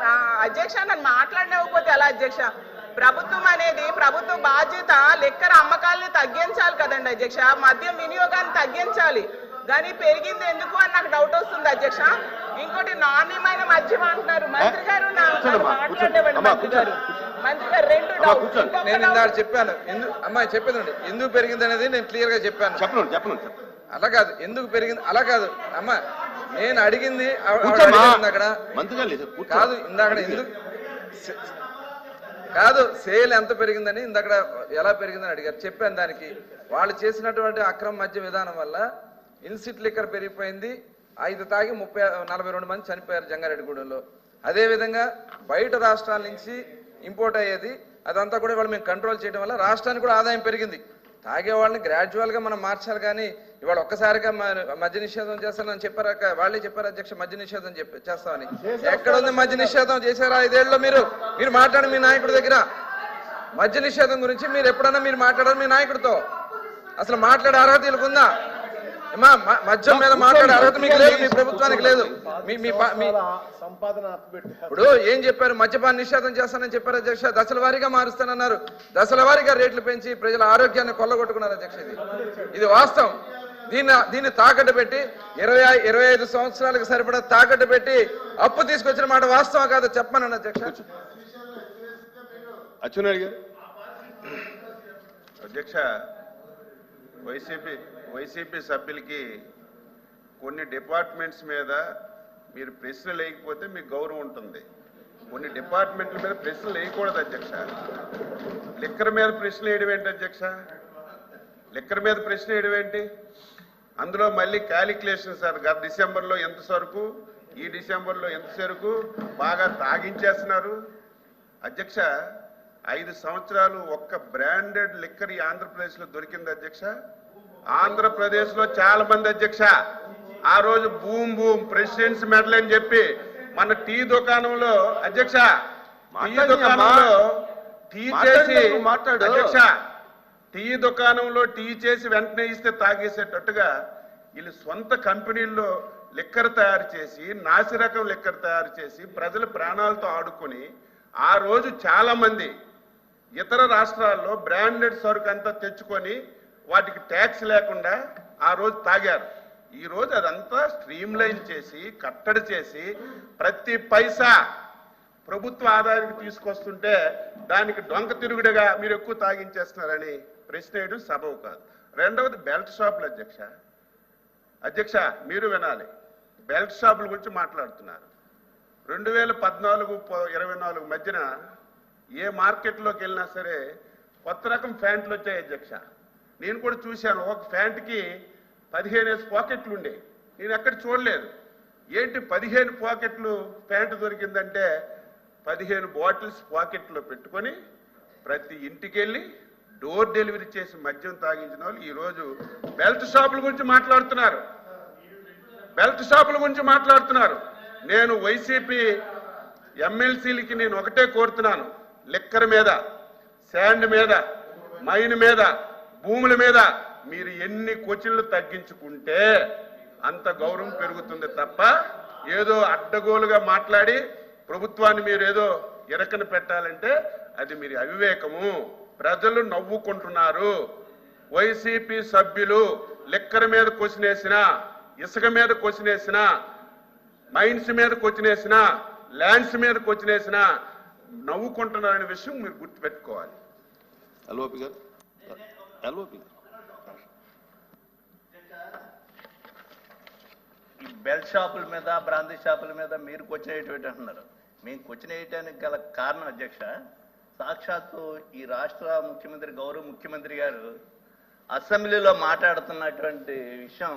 ఆ, అధ్యక్ష నన్ను మాట్లాడలేకపోతే ఎలా అధ్యక్ష? ప్రభుత్వం అనేది ప్రభుత్వ బాధ్యత లెక్కర అమ్మకాలని తగ్గించాలి కదండి అధ్యక్ష. మద్యం వినియోగాన్ని తగ్గించాలి. కానీ పెరిగింది ఎందుకు అని నాకు డౌట్ వస్తుంది అధ్యక్ష. ఇంకోటి నాణ్యమైన మద్యం అంటున్నారు. మంత్రి గారు. మంత్రి మంత్రి గారు రెండు డౌట్ నేను. ఇందాక చెప్పాను. ఎందుకు అమ్మాయి చెప్పేదండి. ఎందుకు పెరిగింది అనేది నేను క్లియర్గా చెప్పాను. చెప్పను చెప్పను చెప్పను. అలా కాదు. ఎందుకు పెరిగింది? అలా కాదు. అమ్మా నేను అడిగింది అక్కడ. కాదు ఇందాక ఎందుకు? కాదు సేల్ ఎంత పెరిగిందని ఇందాక ఎలా పెరిగిందని అడిగారు. చెప్పాను దానికి. వాళ్ళు చేసినటువంటి అక్రమ మద్య విధానం వల్ల ఇన్సిట్ లిక్కర్ పెరిగిపోయింది. ఐదు తాగి ముప్పై నలభై రెండు మంది చనిపోయారు జంగారెడ్డిగూడెంలో. అదే విధంగా బయట రాష్ట్రాల నుంచి ఇంపోర్ట్ అయ్యేది. అదంతా కూడా వాళ్ళు మేము కంట్రోల్ చేయడం వల్ల రాష్ట్రానికి కూడా ఆదాయం పెరిగింది. తాగే వాళ్ళని గ్రాడ్యువల్గా మనం మార్చాలి కానీ ఇవాళ ఒక్కసారిగా మ- మద్య నిషేధం చేస్తానని చెప్పారు వాళ్ళే చెప్పారు అధ్యక్ష మద్య నిషేధం చెప్పి చేస్తామని. ఎక్కడ ఉంది మద్య నిషేధం? చేశారా? ఐదేళ్ళలో మీరు మీరు మాట్లాడి మీ నాయకుడి దగ్గర. మద్య నిషేధం గురించి మీరు ఎప్పుడన్నా మీరు మాట్లాడారు మీ నాయకుడితో? అసలు మాట్లాడే అర్హత వీళ్ళకు ఉందా మద్యం మీద మాట్లాడే అర్హత మీకు లేదు మీ ప్రభుత్వానికి లేదు. మీ మీ సంపాదన ఇప్పుడు ఏం చెప్పారు? మద్యపాన నిషేధం చేస్తానని చెప్పారు అధ్యక్ష. దశల వారీగా మారుస్తానన్నారు. దశల వారీగా రేట్లు పెంచి ప్రజల ఆరోగ్యాన్ని కొల్లగొట్టుకున్నారు అధ్యక్ష ఇది. ఇది వాస్తవం. దీన్ని దీన్ని తాకట్టు పెట్టి ఇరవై ఇరవై ఐదు సంవత్సరాలకు సరిపడా తాకట్టు పెట్టి అప్పు తీసుకొచ్చిన మాట వాస్తవం కాదు చెప్పమనండి అధ్యక్ష. అచ్చెన్నాయుడు గారు. అధ్యక్ష వైసీపీ వైసీపీ సభ్యులకి కొన్ని డిపార్ట్మెంట్స్ మీద మీరు ప్రశ్నలు వేయకపోతే మీకు గౌరవం ఉంటుంది. కొన్ని డిపార్ట్మెంట్ల మీద ప్రశ్నలు వేయకూడదు అధ్యక్ష. లిక్కర్ మీద ప్రశ్నలు వేయడం ఏంటి అధ్యక్ష? లిక్కర్ మీద ప్రశ్న వేయడం ఏంటి? అందులో మళ్ళీ క్యాలిక్యులేషన్ సార్ గత డిసెంబర్లో ఎంత సరుకు? ఈ డిసెంబర్లో ఎంత సరుకు? బాగా తాగించేస్తున్నారు. అధ్యక్ష ఐదు సంవత్సరాలు ఒక్క బ్రాండెడ్ లిక్కర్ ఈ ఆంధ్రప్రదేశ్లో దొరికింది అధ్యక్ష. ఆంధ్రప్రదేశ్లో చాలా మంది అధ్యక్ష. ఆ రోజు బూమ్ బూమ్ ప్రెసిడెంట్స్ మెడల్ అని చెప్పి మన టీ దుకాణంలో అధ్యక్ష టీ దుకాణంలో టీ చేసి మాట్లాడి. అధ్యక్ష టీ దుకాణంలో టీ చేసి వెంటనే ఇస్తే తాగేసేటట్టుగా వీళ్ళు సొంత కంపెనీల్లో లిక్కర్ తయారు చేసి నాసిరకం లిక్కర్ తయారు చేసి ప్రజల ప్రాణాలతో ఆడుకొని ఆ రోజు చాలా మంది ఇతర రాష్ట్రాల్లో బ్రాండెడ్ సరుకు అంతా తెచ్చుకొని వాటికి ట్యాక్స్ లేకుండా ఆ రోజు తాగారు. ఈ రోజు అదంతా స్ట్రీమ్ లైన్ చేసి కట్టడి చేసి ప్రతి పైసా ప్రభుత్వ ఆదాయానికి తీసుకొస్తుంటే దానికి డొంక తిరుగుడుగా మీరు ఎక్కువ తాగించేస్తున్నారని ప్రశ్న వేయడం సబబు కాదు. రెండవది బెల్ట్ షాపులు అధ్యక్ష. అధ్యక్ష మీరు వినాలి. బెల్ట్ షాపుల గురించి మాట్లాడుతున్నారు. రెండు వేల పద్నాలుగు ఇరవై నాలుగు మధ్యన ఏ మార్కెట్లోకి వెళ్ళినా సరే కొత్త రకం ప్యాంట్లు వచ్చాయి అధ్యక్ష. నేను కూడా చూశాను ఒక ప్యాంట్కి పదిహేను పాకెట్లు ఉండే. నేను ఎక్కడ చూడలేదు. ఏంటి పదిహేను పాకెట్లు ప్యాంటు దొరికిందంటే పదిహేను బాటిల్స్ పాకెట్లో పెట్టుకొని ప్రతి ఇంటికి వెళ్ళి డోర్ డెలివరీ చేసి మద్యం తాగించిన వాళ్ళు ఈరోజు బెల్ట్ షాపుల గురించి మాట్లాడుతున్నారు. బెల్ట్ షాపుల గురించి మాట్లాడుతున్నారు. నేను వైసీపీ ఎమ్మెల్సీలకి నేను ఒకటే కోరుతున్నాను. లిక్కర్ మీద శాండ్ మీద మైన్ మీద భూముల మీద మీరు ఎన్ని క్వశ్చన్లు తగ్గించుకుంటే అంత గౌరవం పెరుగుతుంది తప్ప ఏదో అడ్డగోలుగా మాట్లాడి ప్రభుత్వాన్ని మీరు ఏదో ఇరకన పెట్టాలంటే అది మీరు అవివేకము. ప్రజలు నవ్వుకుంటున్నారు. వైసీపీ సభ్యులు లిక్కర్ మీద కొసినేసిన ఇసుక మీద కొసినేసిన మైన్స్ మీద కొచ్చినేసిన ల్యాండ్స్ మీద కొచ్చినేసిన నవ్వుకుంటున్నారనే విషయం మీరు గుర్తుపెట్టుకోవాలి. ఎల్ఓపి గారు? ఎల్ఓపి గారు. ఈ బెల్ట్ షాపుల మీద బ్రాందీ షాపుల మీద మీరు క్వశ్చన్ వేయటం అంటున్నారు. మేము క్వశ్చన్ వేయటానికి గల కారణం అధ్యక్ష సాక్షాత్తు ఈ రాష్ట్ర ముఖ్యమంత్రి గౌరవ ముఖ్యమంత్రి గారు అసెంబ్లీలో మాట్లాడుతున్నటువంటి విషయం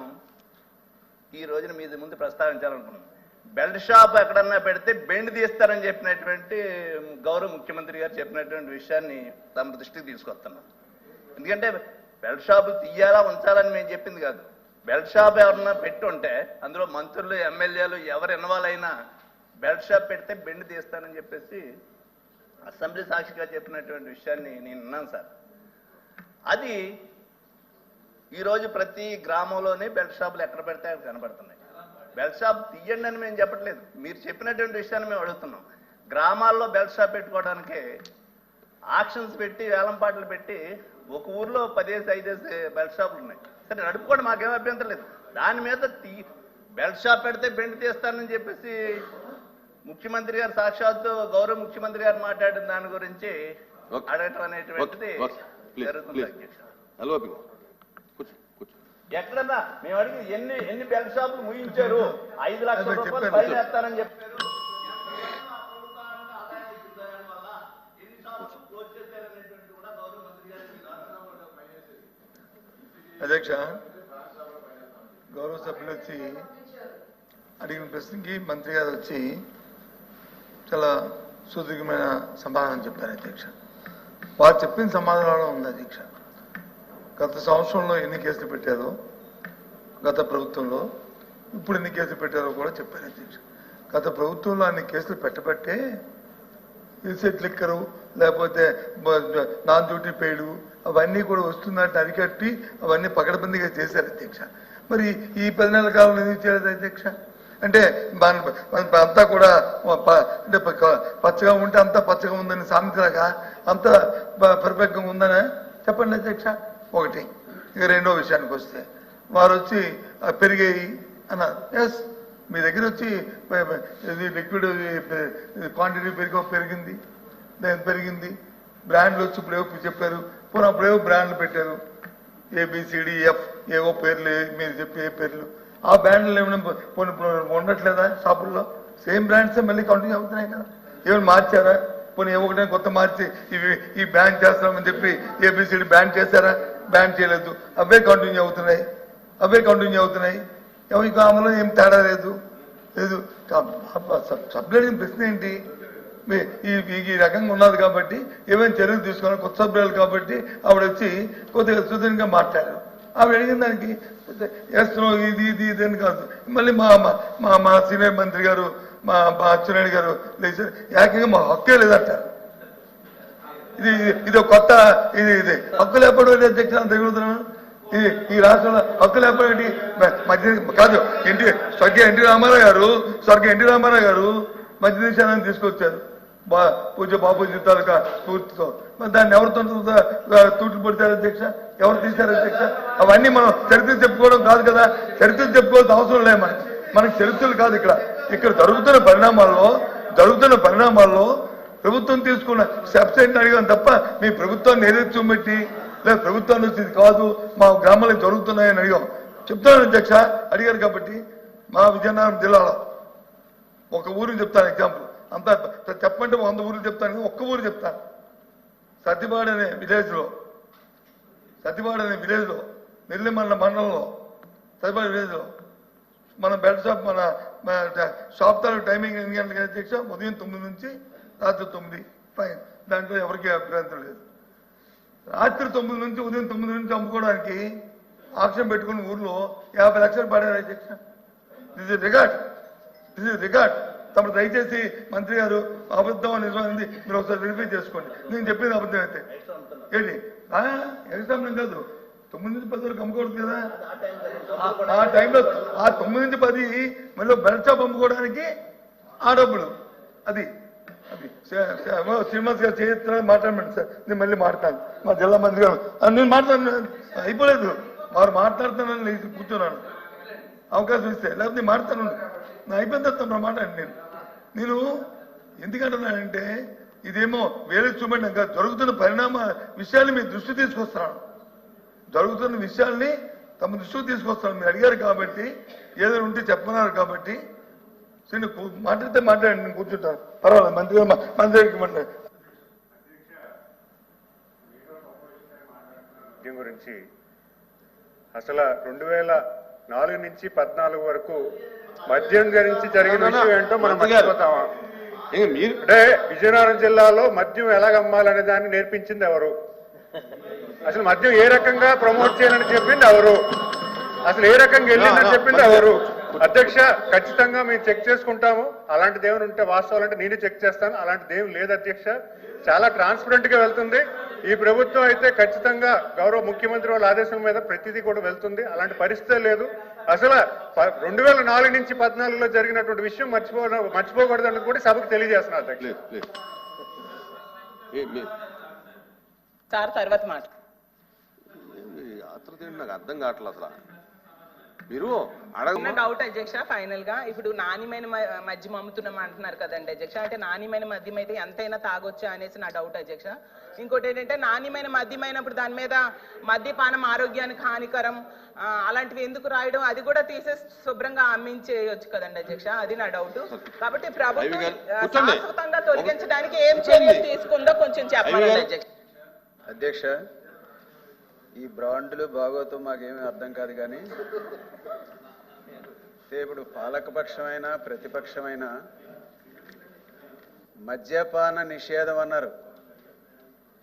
ఈ రోజున మీ ముందు ప్రస్తావించాలనుకున్నాను బెల్ట్ షాప్ ఎక్కడన్నా పెడితే బెండ్ తీస్తారని చెప్పినటువంటి గౌరవ ముఖ్యమంత్రి గారు చెప్పినటువంటి విషయాన్ని తమ దృష్టికి తీసుకొస్తున్నాను ఎందుకంటే బెల్ట్ షాపులు తీయాలా ఉంచాలని మేము చెప్పింది కాదు. బెల్ట్ షాప్ ఎవరన్నా పెట్టుంటే అందులో మంత్రులు ఎమ్మెల్యేలు ఎవరు ఇన్వాల్వ్ అయినా బెల్ట్ షాప్ పెడితే బెండ్ తీస్తానని చెప్పేసి అసెంబ్లీ సాక్షిగా చెప్పినటువంటి విషయాన్ని నేను విన్నాను సార్. అది ఈరోజు ప్రతి గ్రామంలోనే బెల్ట్ షాపులు ఎక్కడ పెడితే అక్కడ కనబడుతున్నాయి. బెల్ట్ షాప్ తీయండి అని మేము చెప్పట్లేదు. మీరు చెప్పినటువంటి విషయాన్ని మేము అడుగుతున్నాం. గ్రామాల్లో బెల్ట్ షాప్ పెట్టుకోవడానికి ఆక్షన్స్ పెట్టి వేలం పాటలు పెట్టి ఒక ఊర్లో పదేసి ఐదేసి బెల్ట్ షాపులు ఉన్నాయి. సరే నడుపుకోండి మాకేం అభ్యంతరం లేదు. దాని మీద తీ బెల్ట్ షాప్ పెడితే బెండ్ తీస్తానని చెప్పేసి ముఖ్యమంత్రి గారు సాక్షాత్తు గౌరవ ముఖ్యమంత్రి గారు మాట్లాడిన దాని గురించి. అడగటం అనేటువంటిది జరుగుతుంది ప్లీజ్. అధ్యక్ష ఎల్ఓపి గారు కూర్చో కూర్చో ఎక్కడన్నా మేము అడిగి ఎన్ని ఎన్ని బెల్ట్ షాపులు ముగించారు ఐదు లక్షల రూపాయలు వేస్తానని చెప్పారు. అధ్యక్ష గౌరవ సభ్యులు వచ్చి అడిగిన ప్రశ్నకి మంత్రి గారు వచ్చి చాలా సుదీర్ఘమైన సమాధానం చెప్పారు అధ్యక్ష. వారు చెప్పిన సమాధానంలో ఉంది అధ్యక్ష. గత సంవత్సరంలో ఎన్ని కేసులు పెట్టారో గత ప్రభుత్వంలో ఇప్పుడు ఎన్ని కేసులు పెట్టారో కూడా చెప్పారు అధ్యక్ష. గత ప్రభుత్వంలో అన్ని కేసులు పెట్టబట్టే ఇన్సెట్ లిక్కరు లేకపోతే నాన్ డ్యూటీ పేడు అవన్నీ కూడా వస్తుందంటే అరికట్టి అవన్నీ పకడబందీగా చేశారు అధ్యక్ష. మరి ఈ పది నెలల కాలంలో ఎందుకు చేయలేదు అధ్యక్ష? అంటే మన అంతా కూడా అంటే పచ్చగా ఉంటే అంతా పచ్చగా ఉందని సామెతలాగా అంత పరిపక్వంగా ఉందనే చెప్పండి అధ్యక్ష. ఒకటి. ఇక రెండో విషయానికి వస్తే వారు వచ్చి పెరిగాయి అన్నారు. ఎస్ మీ దగ్గర వచ్చి ఇది లిక్విడ్ క్వాంటిటీ పెరిగి పెరిగింది. దాని పెరిగింది. బ్రాండ్లు వచ్చి ఇప్పుడు ఏవో చెప్పారు. పూర్వం అప్పుడేవో బ్రాండ్లు పెట్టారు. ఏబిసిడిఎఫ్ e, ఏవో పేర్లు మీరు చెప్పి ఏ పేర్లు. ఆ బ్రాండ్లు ఏమైనా ఉండట్లేదా షాపుల్లో? సేమ్ బ్రాండ్సే మళ్ళీ కంటిన్యూ అవుతున్నాయి కదా. ఏమైనా మార్చారా? పోనీ ఏ ఒకటే కొత్త మార్చి ఇవి ఈ బ్యాన్ చేస్తామని చెప్పి ఏబిసిడి బ్యాన్ చేశారా? బ్యాన్ చేయలేదు. అవే కంటిన్యూ అవుతున్నాయి. అవే కంటిన్యూ అవుతున్నాయి. ఇంకా అమలు ఏం తేడా లేదు. లేదు. సబ్లైన్ ప్రశ్న ఏంటి? ఈ ఈ- రకంగా ఉన్నది కాబట్టి ఏమైనా చర్యలు తీసుకున్నారు కొత్త సభ్యులు కాబట్టి ఆవిడ వచ్చి కొద్దిగా సుదీర్ఘంగా మాట్లాడారు. ఆవిడ అడిగిన దానికి ఎస్లో ఇది ఇది ఇది అని కాదు. మళ్ళీ మా మా- మా మా సీనియర్ మంత్రి గారు మా మా అచ్చెన్నాయుడు గారు లేచారు. ఏకంగా మా హక్కే లేదంటారు. ఇది ఇది- ఒక కొత్త ఇది ఇది. హక్కులు ఎప్పుడు అధ్యక్షులు అంత తిరుగుతున్నాను ఇది ఈ రాష్ట్రంలో హక్కులు లేకపోవడం మధ్య కాదు ఎన్టీ స్వర్గీయ ఎన్టీ రామారావు గారు స్వర్గీయ ఎన్టీ రామారావు గారు మధ్య దేశాన్ని తీసుకొచ్చారు. బా పూజ బాపూజీ తాలూకా స్ఫూర్తితో. మరి దాన్ని ఎవరితో తూట్లు పడతారు అధ్యక్ష? ఎవరు తీశారు అధ్యక్ష? అవన్నీ మనం చరిత్ర చెప్పుకోవడం కాదు కదా. చరిత్ర చెప్పుకోవాల్సిన అవసరం లేదు మనకి. మనకి చరిత్రలు కాదు ఇక్కడ. ఇక్కడ జరుగుతున్న పరిణామాల్లో జరుగుతున్న పరిణామాల్లో ప్రభుత్వం తీసుకున్న స్టెప్స్ ఏంటి అడిగాను తప్ప మీ ప్రభుత్వాన్ని ఏదైతే పెట్టి లేదా ప్రభుత్వాన్ని వచ్చి ఇది కాదు మా గ్రామాలకు జరుగుతున్నాయని అడిగాం. చెప్తాను అధ్యక్ష అడిగారు కాబట్టి మా విజయనగరం జిల్లాలో ఒక ఊరికి చెప్తాను ఎగ్జాంపుల్ అంతా చెప్పంటే వంద ఊరికి చెప్తాను ఒక్క ఊరు చెప్తాను సత్యపాడు అనే విలేజ్లో సత్యపాడు అనే విలేజ్లో నెల్లిమల్ల మండలంలో సత్యపాడు విలేజ్లో మన బెడ్ షాప్ మన షాప్ తాలూ టైమింగ్ ఎన్ని గంటలకి అధ్యక్ష ఉదయం తొమ్మిది నుంచి రాత్రి తొమ్మిది ఫైన్. దాంట్లో ఎవరికీ అభ్యంతరం లేదు. రాత్రి తొమ్మిది నుంచి ఉదయం తొమ్మిది నుంచి అమ్ముకోవడానికి ఆప్షన్ పెట్టుకున్న ఊర్లో యాభై లక్షలు పడారు అధ్యక్ష this is record this is record తమరు దయచేసి మంత్రి గారు అబద్ధం నిజమైంది మీరు ఒకసారి వెరిఫై చేసుకోండి. నేను చెప్పేది అబద్ధం అయితే. ఏంటి? ఎగ్జామ్ కాదు. తొమ్మిది నుంచి పది వరకు అమ్ముకోవద్దు కదా. ఆ- టైంలో ఆ తొమ్మిది నుంచి పది మళ్ళీ బెల్ట్ షాప్ అమ్ముకోవడానికి ఆ డబ్బులు. అది శ్రీనివాస్ గారు చేస్తున్నా మాట్లాడమండి సార్ నేను మళ్ళీ మాట్లాడతాను. మా జిల్లా మంత్రి గారు. నేను మాట్లాడు అయిపోలేదు. వారు మాట్లాడుతున్నాను లేచి కూర్చున్నాను. అవకాశం ఇస్తే లేకపోతే నేను మాట్లాడతాను నా అయిపోయిన తర్వాత మాట్లాడండి నేను. నేను ఎందుకంటున్నానంటే ఇదేమో వేరే చూపండి ఇంకా జరుగుతున్న పరిణామ విషయాన్ని మీ దృష్టి తీసుకొస్తున్నాను జరుగుతున్న విషయాల్ని తమ దృష్టికి తీసుకొస్తాను మీరు అడిగారు కాబట్టి ఏదైనా ఉంటే చెప్పన్నారు కాబట్టి సరే, మాట్లాడితే మాట్లాడండి నేను కూర్చుంటాను పర్వాలేదు మంత్రి గారు మా- మంత్రి మద్యం గురించి అసలు రెండు వేల నాలుగు నుంచి పద్నాలుగు వరకు మద్యం గురించి జరిగిన విషయం ఏంటో మనం. మర్చిపోతామా? ఇంక మీరు? అంటే విజయనగరం జిల్లాలో మద్యం ఎలాగ అమ్మాలనే దాన్ని నేర్పించింది ఎవరు? అసలు మద్యం ఏ రకంగా ప్రమోట్ చేయాలని చెప్పింది ఎవరు? అసలు ఏ రకంగా వెళ్ళిందని చెప్పింది ఎవరు? అధ్యక్ష ఖచ్చితంగా మేము చెక్ చేసుకుంటాము. అలాంటిది ఏమైనా ఉంటే వాస్తవాలంటే నేనే చెక్ చేస్తాను. అలాంటిది ఏం లేదు అధ్యక్ష. చాలా ట్రాన్స్పరెంట్గా వెళ్తుంది. ఈ ప్రభుత్వం అయితే ఖచ్చితంగా గౌరవ ముఖ్యమంత్రి వాళ్ళ ఆదేశం మీద ప్రతిదీ కూడా వెళ్తుంది. అలాంటి పరిస్థితే లేదు. అసలు రెండు వేల నాలుగు నుంచి పద్నాలుగులో జరిగినటువంటి విషయం మర్చిపో మర్చిపోకూడదు అన్నది కూడా సభకు తెలియజేస్తున్నారు అధ్యక్ష. ప్లీజ్ ప్లీజ్ ఏ మీ సార్ తర్వాత మాట నాకు అర్థం కావట్లేదు అసలు. మీరు అడగ డౌట్ అధ్యక్ష ఫైనల్గా ఇప్పుడు నాణ్యమైన మద్యం అమ్ముతున్నాం అంటున్నారు కదండి అధ్యక్ష. అంటే నాణ్యమైన మద్యం అయితే ఎంతైనా తాగొచ్చా అనేసి నా డౌట్ అధ్యక్ష. ఇంకోటి ఏంటంటే నాణ్యమైన మద్యం అయినప్పుడు దాని మీద మద్యపానం ఆరోగ్యానికి హానికరం అలాంటివి ఎందుకు రాయడం అది కూడా తీసేసి శుభ్రంగా అమ్మించేయొచ్చు కదండి అధ్యక్ష. అది నా డౌట్ కాబట్టి ప్రభుత్వం. శాశ్వతంగా తొలగించడానికి ఏం చర్యలు తీసుకుందో కొంచెం చెప్పాలి గారు. అధ్యక్ష. అధ్యక్ష ఈ బ్రాండ్లు బాగోతో మాకేమీ అర్థం కాదు కానీ ఇప్పుడు పాలకపక్షమైన ప్రతిపక్షమైన మద్యపాన నిషేధం అన్నారు.